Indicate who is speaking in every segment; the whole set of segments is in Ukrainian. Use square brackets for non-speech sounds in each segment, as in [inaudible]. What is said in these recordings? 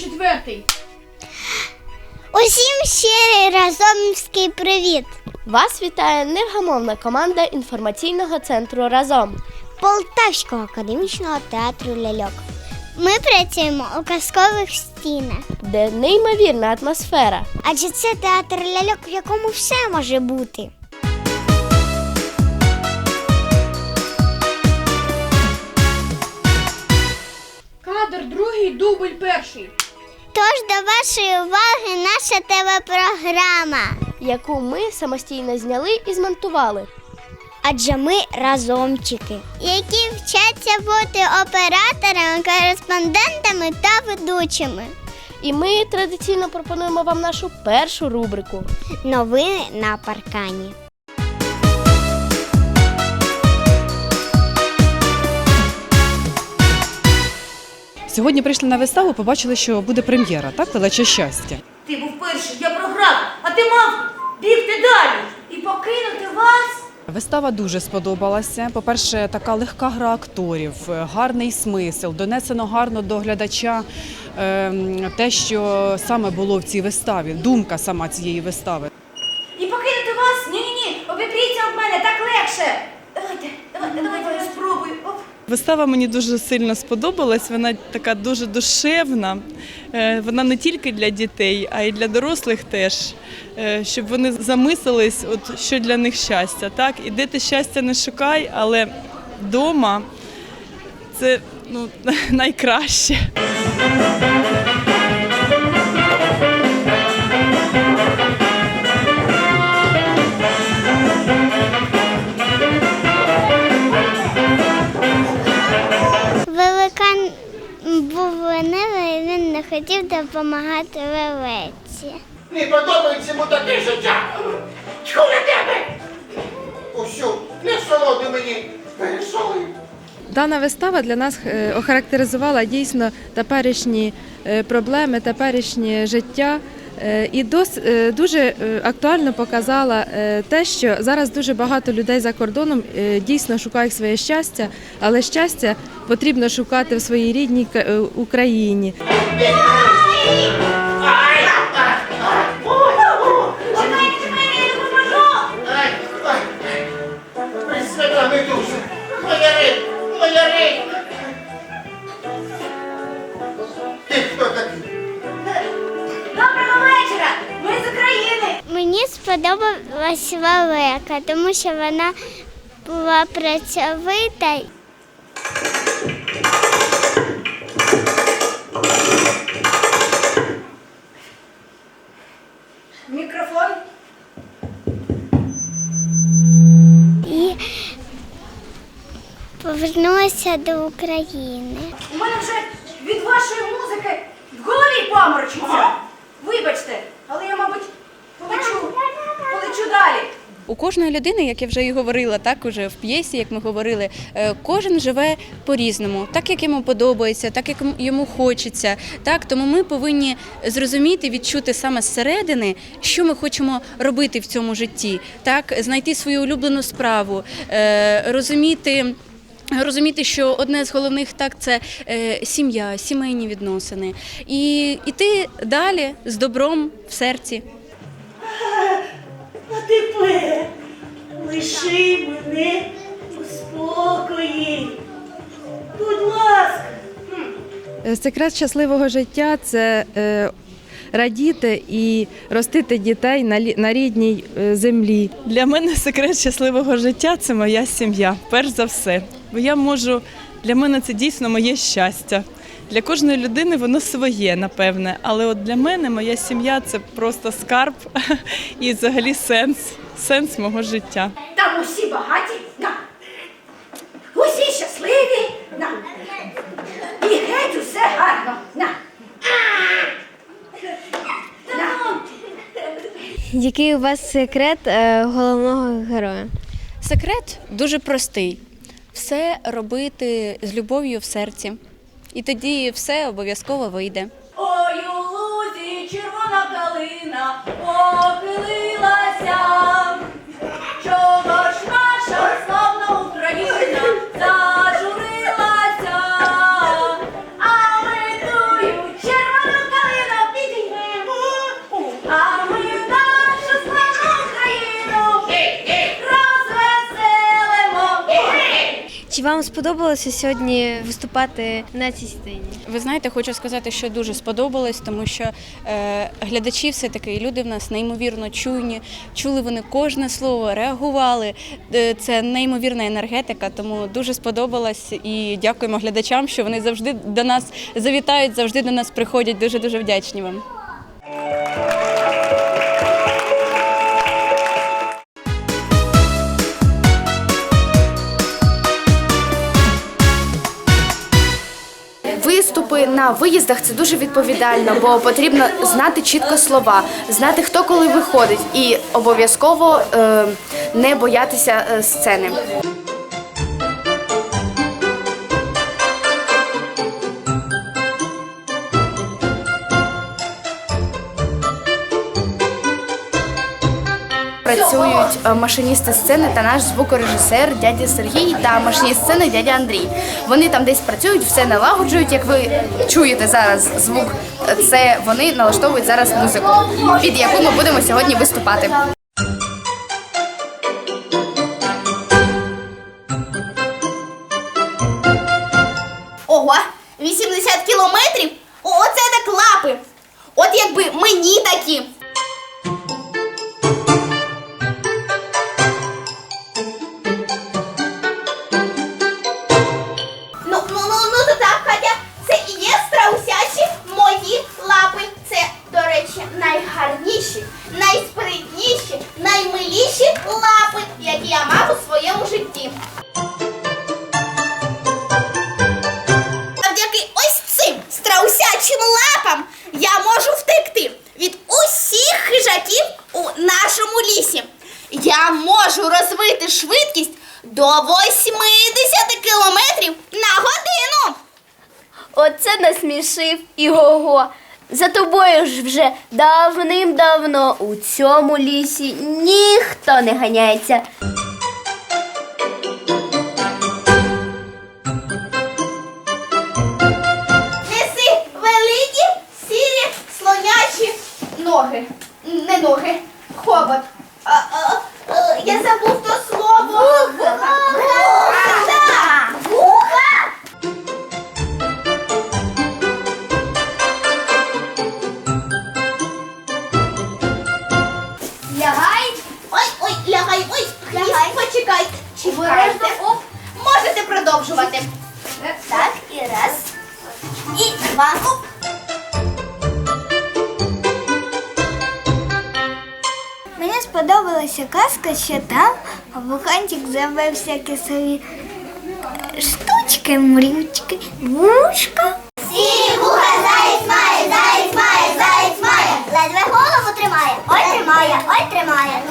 Speaker 1: четвертий.
Speaker 2: Усім щирий разомський привіт!
Speaker 3: Вас вітає невгамовна команда інформаційного центру Разом.
Speaker 2: Полтавського академічного театру ляльок. Ми працюємо у казкових стінах,
Speaker 3: де неймовірна атмосфера.
Speaker 2: адже це театр ляльок, в якому все може бути.
Speaker 1: Кадр другий, дубль перший.
Speaker 2: Тож до вашої уваги наша ТВ-програма.
Speaker 3: яку ми самостійно зняли і змонтували.
Speaker 2: Адже ми разомчики, які вчаться бути операторами, кореспондентами та ведучими.
Speaker 3: І ми традиційно пропонуємо вам нашу першу рубрику.
Speaker 2: Новини на паркані.
Speaker 4: Сьогодні прийшли на виставу, побачили, що буде прем'єра, так? Лелече щастя.
Speaker 5: Ти був перший, я програв, а ти мав бігти далі і покинути вас.
Speaker 4: Вистава дуже сподобалася. По-перше, така легка гра акторів, е, гарний смисл, донесено гарно до глядача ем, те, що саме було в цій виставі, думка сама цієї вистави.
Speaker 5: І покинути вас? Ні-ні-ні, обіпріться об мене, так легше. Давайте, давайте, давайте я спробую. Оп.
Speaker 6: Вистава мені дуже сильно сподобалась. Вона така дуже душевна. Е, Вона не тільки для дітей, а й для дорослих теж. Е, Щоб вони замислились, от що для них щастя. Так, і де ти щастя не шукай, але вдома це ну, [laughs] найкраще.
Speaker 2: Хотів допомагати лелеці.
Speaker 7: Не подобається йому таке життя. Тьху на тебе! Усю не солоди мені пересолив.
Speaker 8: Дана вистава для нас е, охарактеризувала дійсно теперішні е, проблеми, теперішнє життя. Е, І дос, е, дуже е, актуально показала те, що зараз дуже багато людей за кордоном дійсно шукають своє щастя, але щастя потрібно шукати в своїй рідній Україні.
Speaker 2: Мені сподобалась велика, тому що вона була працьовита.
Speaker 5: Мікрофон.
Speaker 2: і повернулася до України.
Speaker 5: У мене вже від вашої музики в голові паморочиться. Вибачте, але я, мабуть, полечу, полечу далі.
Speaker 9: У кожної людини, як я вже і говорила, так уже в п'єсі, як ми говорили, е, кожен живе по-різному, так як йому подобається, так як йому хочеться. Так тому ми повинні зрозуміти, відчути саме зсередини, що ми хочемо робити в цьому житті, так знайти свою улюблену справу, е, розуміти. Розуміти, що одне з головних так це е, сім'я, сімейні відносини, і йти далі з добром в серці.
Speaker 5: Тепер лиши мене у спокої. Будь ласка.
Speaker 8: Е, Секрет щасливого життя це е, радіти і ростити дітей на, лі- на рідній е, землі.
Speaker 6: Для мене секрет щасливого життя це моя сім'я, перш за все. Бо я можу, для мене це дійсно моє щастя. Для кожної людини воно своє, напевне. Але от для мене моя сім'я це просто скарб [laughs] і взагалі сенс, сенс мого життя.
Speaker 5: Там усі багаті, на. Усі щасливі, на. І геть усе гарно, на. На.
Speaker 3: Який у вас секрет е, головного героя?
Speaker 9: Секрет дуже простий: все робити з любов'ю в серці. І тоді все обов'язково вийде.
Speaker 10: Вам сподобалося сьогодні виступати на цій сцені?
Speaker 9: Ви знаєте, хочу сказати, що дуже сподобалось, тому що е, глядачі все таки люди в нас неймовірно чуйні, чули вони кожне слово, реагували. Е, Це неймовірна енергетика, тому дуже сподобалось і дякуємо глядачам, що вони завжди до нас завітають, завжди до нас приходять. Дуже дуже вдячні вам.
Speaker 11: На виїздах це дуже відповідально, бо потрібно знати чітко слова, знати хто коли виходить, і обов'язково е, не боятися е, сцени. Працюють е, машиністи сцени та наш звукорежисер дядя Сергій та машиніст сцени дядя Андрій. Вони там десь працюють, все налагоджують. Як ви чуєте зараз звук, це вони налаштовують зараз музику, під яку ми будемо сьогодні виступати.
Speaker 2: Ого, 80 кілометрів? Оце так лапи. От якби мені такі. До 80 кілометрів на годину.
Speaker 12: Оце насмішив Ігого. За тобою ж вже давним-давно у цьому лісі ніхто не ганяється.
Speaker 2: Неси великі сірі слонячі ноги. Не ноги, хобот. А, а, а, я забув то слово. Вуха. Вуха. Вуха. Лягай. Ой, ой, лягай, ой, лягай. Почекайте. Чекайте. Можете продовжувати. Так, і раз. І два. Оп.
Speaker 3: Мені сподобалася казка, що там вуханчик зробив всякі свої штучки, мрючки, вушка.
Speaker 2: Сірі вуха, заєць має, заєць має, заєць має. Ледве голову тримає, ой тримає, ой тримає.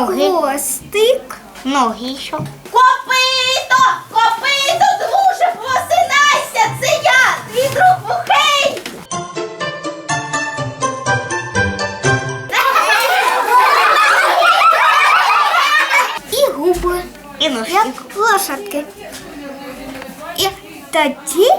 Speaker 3: Ноги, хвостик, ноги що.
Speaker 2: Копито! Копито, друже, посинайся! Це я, твій друг Бухей!
Speaker 3: І губи, і ноги. Як лошадки. І тоді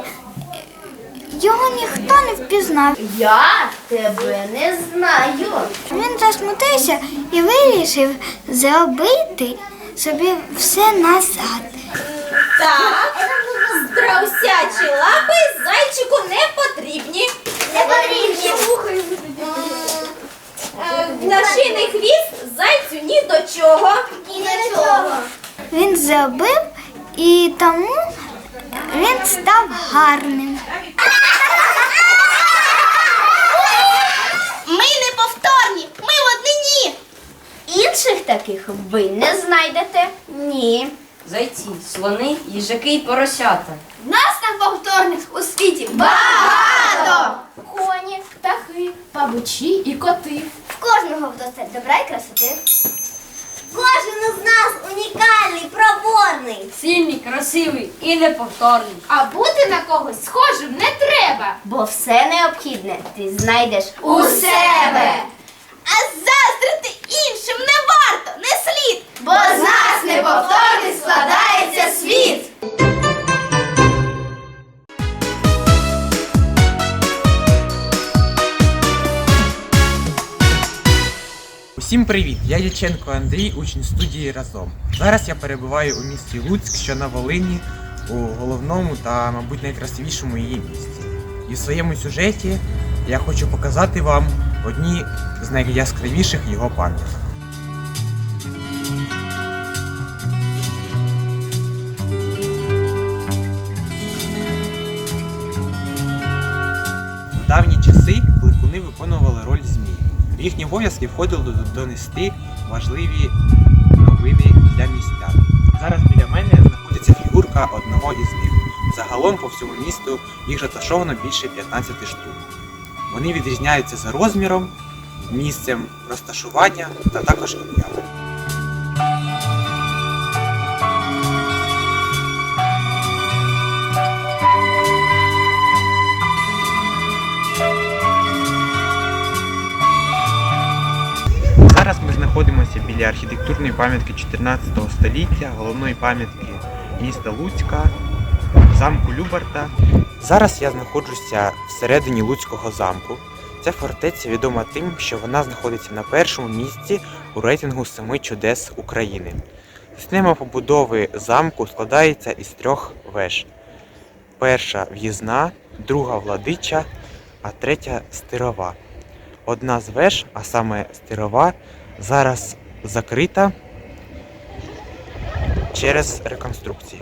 Speaker 3: його ніхто не впізнав.
Speaker 12: Я тебе не знаю.
Speaker 3: Він засмутився і вирішив зробити собі все назад.
Speaker 2: Так, страусячі лапи зайчику не потрібні. Не потрібні. Пташиний хвіст зайцю ні до чого. Ні до чого.
Speaker 3: Він зробив і тому він став гарним.
Speaker 2: Ми неповторні, ми в однині.
Speaker 12: Інших таких ви не знайдете. Ні.
Speaker 13: Зайці, слони, їжаки й поросята.
Speaker 2: Нас неповторних у світі багато.
Speaker 5: Коні, птахи, павучі і коти.
Speaker 2: В кожного вдосталь добра і красоти. Кожен із нас унікальний, проборний.
Speaker 14: сильний, красивий і неповторний.
Speaker 1: А бути на когось схожим не треба.
Speaker 5: Бо все необхідне ти знайдеш
Speaker 1: У себе.
Speaker 5: А заздрити іншим не варто, не слід, бо з нас неповторний складається світ.
Speaker 15: Усім привіт! Я Яченко Андрій, учень студії разом. Зараз я перебуваю у місті Луцьк, що на Волині, у головному та, мабуть, найкрасивішому її місті. І в своєму сюжеті я хочу показати вам одні з найяскравіших його пам'яток. Часи кликуни виконували роль змій. В їхні обов'язки входило донести важливі новини для містян. Зараз біля мене знаходиться фігурка одного із них. Загалом по всьому місту їх розташовано більше 15 штук. Вони відрізняються за розміром, місцем розташування та також ім'ями. Зараз ми знаходимося біля архітектурної пам'ятки 14 століття, головної пам'ятки міста Луцька, замку Любарта. Зараз я знаходжуся всередині Луцького замку. Ця фортеця відома тим, що вона знаходиться на першому місці у рейтингу семи чудес України. Система побудови замку складається із трьох веж: перша в'їзна, друга владича, а третя стирова. Одна з веж, а саме стирова, зараз закрита через реконструкцію.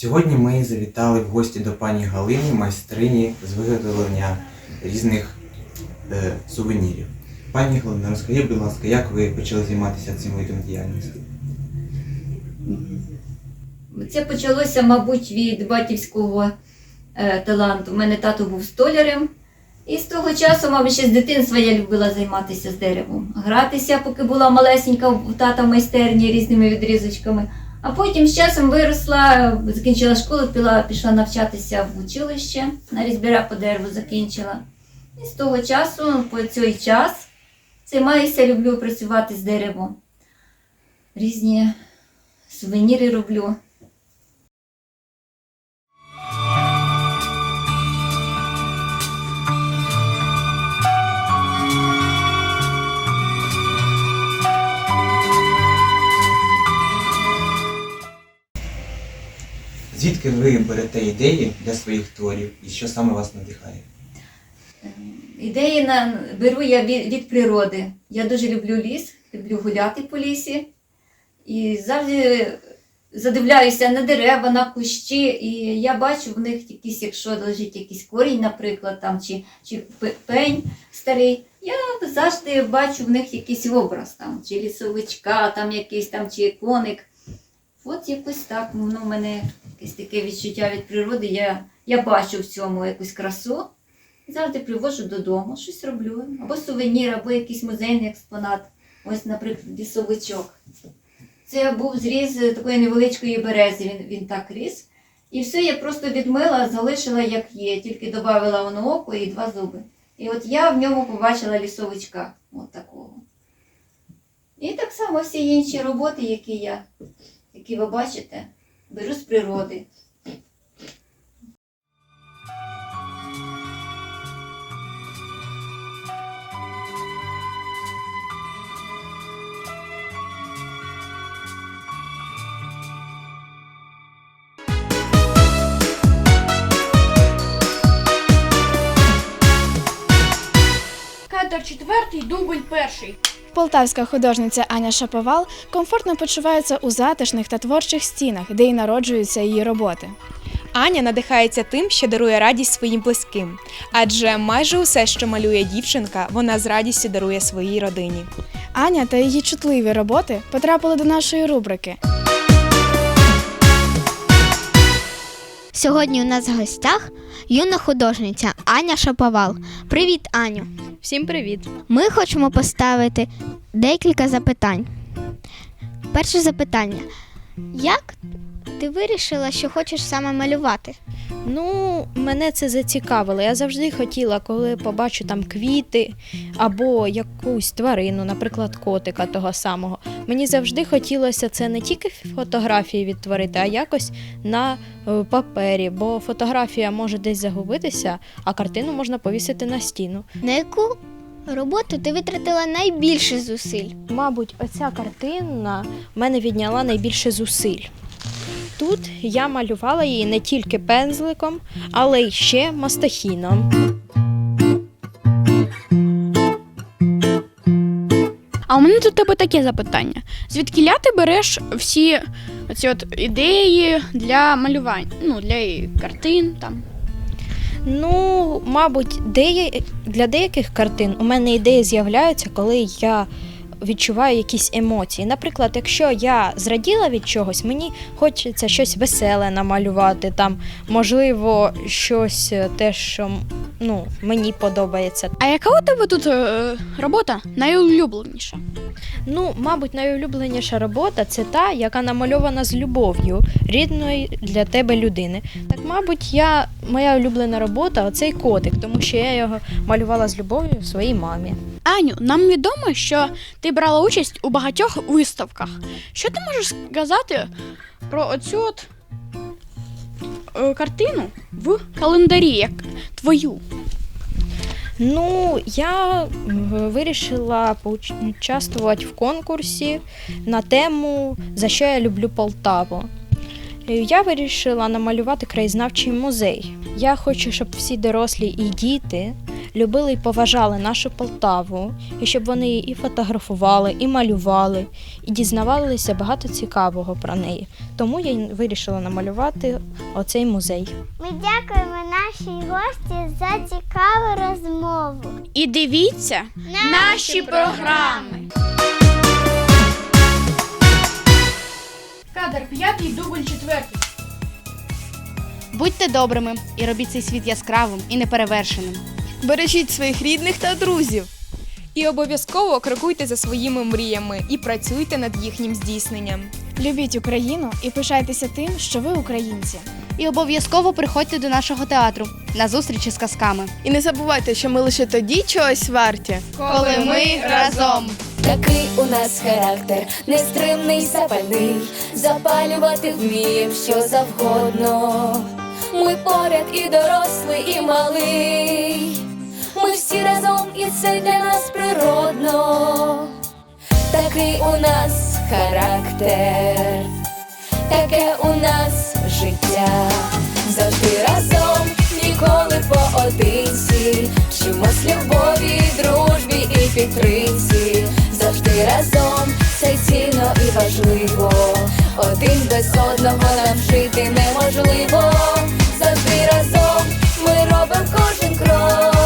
Speaker 15: Сьогодні ми завітали в гості до пані Галини, майстрині з виготовлення різних е, сувенірів. Пані Галина, розкажіть, будь ласка, як ви почали займатися цим видом діяльності?
Speaker 16: Це почалося, мабуть, від батьківського е, таланту. У мене тато був столярем. І з того часу, мабуть, ще з дитинства я любила займатися з деревом. Гратися, поки була малесенька у тата в майстерні різними відрізочками. А потім з часом виросла, закінчила школу, піла, пішла навчатися в училище, на різьбіра по дереву закінчила. І з того часу, по цей час, займаюся, люблю працювати з деревом. Різні сувеніри роблю.
Speaker 15: Звідки ви берете ідеї для своїх творів і що саме вас надихає?
Speaker 16: Ідеї на, беру я від, від природи. Я дуже люблю ліс, люблю гуляти по лісі. І завжди задивляюся на дерева, на кущі, і я бачу в них якісь, якщо лежить якийсь корінь, наприклад, там, чи, чи пень старий, я завжди бачу в них якийсь образ, там, чи лісовичка, там якийсь там, чи коник. От якось так, ну, в мене якесь таке відчуття від природи. Я, я бачу в цьому якусь красу. Завжди привожу додому, щось роблю. Або сувенір, або якийсь музейний експонат. Ось, наприклад, лісовичок. Це був зріз такої невеличкої берези, він, він так ріс. І все я просто відмила, залишила як є, тільки додавала воно око і два зуби. І от я в ньому побачила лісовичка. От такого. І так само всі інші роботи, які я, які ви бачите, беру з природи.
Speaker 1: Кадр четвертий, дубль перший.
Speaker 17: Полтавська художниця Аня Шаповал комфортно почувається у затишних та творчих стінах, де й народжуються її роботи.
Speaker 18: Аня надихається тим, що дарує радість своїм близьким, адже майже усе, що малює дівчинка, вона з радістю дарує своїй родині.
Speaker 17: Аня та її чутливі роботи потрапили до нашої рубрики.
Speaker 2: Сьогодні у нас в гостях юна художниця Аня Шаповал. Привіт, Аню!
Speaker 8: Всім привіт!
Speaker 2: Ми хочемо поставити декілька запитань. Перше запитання: як ти вирішила, що хочеш саме малювати?
Speaker 19: Ну, мене це зацікавило. Я завжди хотіла, коли побачу там квіти або якусь тварину, наприклад, котика того самого. Мені завжди хотілося це не тільки фотографії відтворити, а якось на е, папері, бо фотографія може десь загубитися, а картину можна повісити на стіну.
Speaker 2: На яку роботу ти витратила найбільше зусиль?
Speaker 19: Мабуть, оця картина в мене відняла найбільше зусиль. Тут я малювала її не тільки пензликом, але й ще мастахіном.
Speaker 1: А у мене до тебе таке запитання: звідкіля ти береш всі оці от ідеї для малювань? Ну, для картин там.
Speaker 19: Ну, мабуть, деє... для деяких картин у мене ідеї з'являються, коли я відчуваю якісь емоції. Наприклад, якщо я зраділа від чогось, мені хочеться щось веселе намалювати, там, можливо, щось е, те, що ну, мені подобається.
Speaker 1: А яка у тебе тут е, робота найулюбленіша?
Speaker 19: Ну, мабуть, найулюбленіша робота це та, яка намальована з любов'ю рідної для тебе людини. Так, мабуть, я моя улюблена робота оцей котик, тому що я його малювала з любов'ю своїй мамі.
Speaker 1: Аню, нам відомо, що ти брала участь у багатьох виставках. Що ти можеш сказати про оцю от картину в календарі, як твою?
Speaker 19: Ну, я вирішила поучаствувати в конкурсі на тему За що я люблю Полтаву. Е, Я вирішила намалювати краєзнавчий музей. Я хочу, щоб всі дорослі і діти любили і поважали нашу Полтаву, і щоб вони її і фотографували, і малювали, і дізнавалися багато цікавого про неї. Тому я вирішила намалювати оцей музей.
Speaker 2: Ми дякуємо нашій гості за цікаву розмову.
Speaker 1: І дивіться наші програми. Кадр п'ятий, дубль четвертий.
Speaker 9: Будьте добрими і робіть цей світ яскравим і неперевершеним.
Speaker 18: Бережіть своїх рідних та друзів. І обов'язково крокуйте за своїми мріями і працюйте над їхнім здійсненням.
Speaker 17: Любіть Україну і пишайтеся тим, що ви українці.
Speaker 9: І обов'язково приходьте до нашого театру на зустрічі з казками.
Speaker 18: І не забувайте, що ми лише тоді чогось варті,
Speaker 9: Коли ми разом.
Speaker 20: Такий у нас характер, нестримний, запальний, запалювати вмієм що завгодно. Ми поряд і дорослий, і малий це для нас природно, такий у нас характер, таке у нас життя, завжди разом, ніколи поодинці, Вчимось любові, дружбі і підтримці, завжди разом це цінно і важливо. Один без одного нам жити неможливо. Завжди разом ми робимо кожен крок.